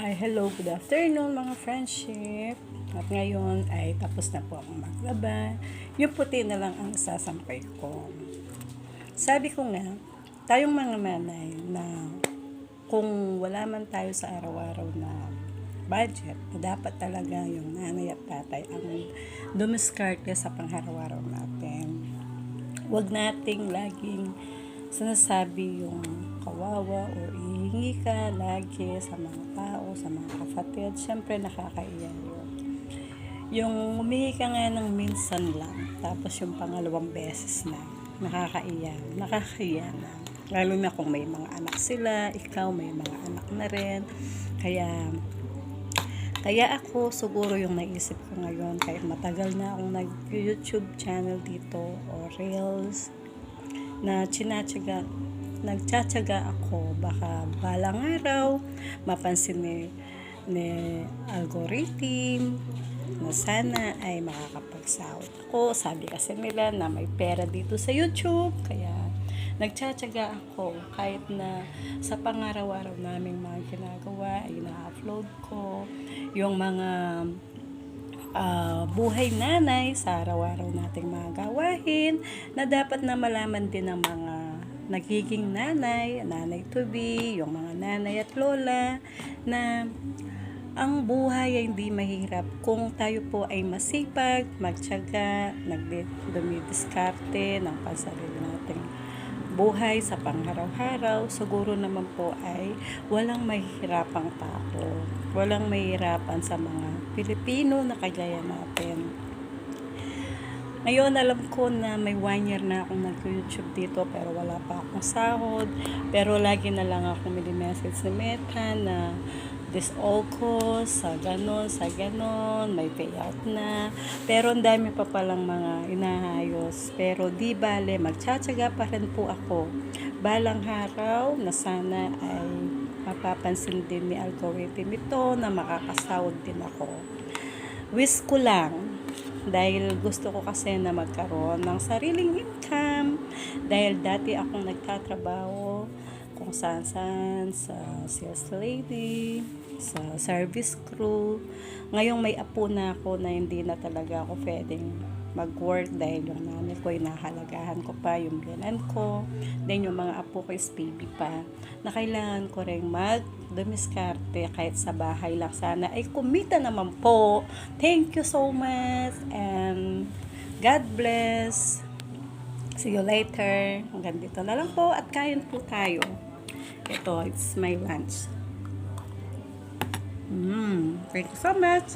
Ay, hello, good afternoon mga friendship. At ngayon ay tapos na po akong maglaba. Yung puti na lang ang sasampay ko. Sabi ko nga, tayong mga manay na kung wala man tayo sa araw-araw na budget, dapat talaga yung nanay at tatay ang dumiskarte sa pangharaw-araw natin. Huwag nating laging sinasabi yung kawawa o ihingi ka lagi sa mga tao, sa mga kapatid. Siyempre, nakakaiya yun. Yung humingi ka nga ng minsan lang, tapos yung pangalawang beses na, nakakaiya, nakakaiya na. Lalo na kung may mga anak sila, ikaw may mga anak na rin. Kaya, kaya ako siguro yung naisip ko ngayon, kahit matagal na akong nag-YouTube channel dito o Reels, na chinatsaga, nagtsatsaga ako baka balang araw mapansin ni, ni algorithm na sana ay makakapagsahod ako. Sabi kasi nila na may pera dito sa YouTube, kaya nagtsatsaga ako kahit na sa pangaraw-araw naming mga ginagawa ay na-upload ko yung mga ah, buhay nanay sa araw-araw nating mga gawain na dapat na malaman din ng mga nagiging nanay, nanay to be, yung mga nanay at lola na ang buhay ay hindi mahirap. Kung tayo po ay masipag, magtyaga, nagdumidiskarte ng pansarili nating buhay sa pangharaw-haraw, siguro naman po ay walang mahihirapang tao. Walang mahihirapan sa mga Pilipino na kagaya natin. Ngayon, alam ko na may one year na akong nag-YouTube dito pero wala pa akong sahod. Pero lagi na lang ako message ni Meta na this all cost, sa ganon, sa ganon, may payout na. Pero ang dami pa palang mga inahayos. Pero di bale, magtsatsaga pa rin po ako. Balang haraw na sana ay mapapansin din ni algorithm ito na makakasahod din ako. Wish ko lang dahil gusto ko kasi na magkaroon ng sariling income dahil dati akong nagtatrabaho kung saan saan sa sales lady sa service crew. Ngayong may apo na ako na hindi na talaga ako pwedeng mag-work dahil yung nanay ko inahalagahan ko pa yung biyanan ko. Then yung mga apo ko is baby pa na kailangan ko rin mag dumiskarte kahit sa bahay lang sana. Ay kumita naman po. Thank you so much and God bless. See you later. Hanggang dito na lang po at kain po tayo ito it's my lunch. Mm, thank you so much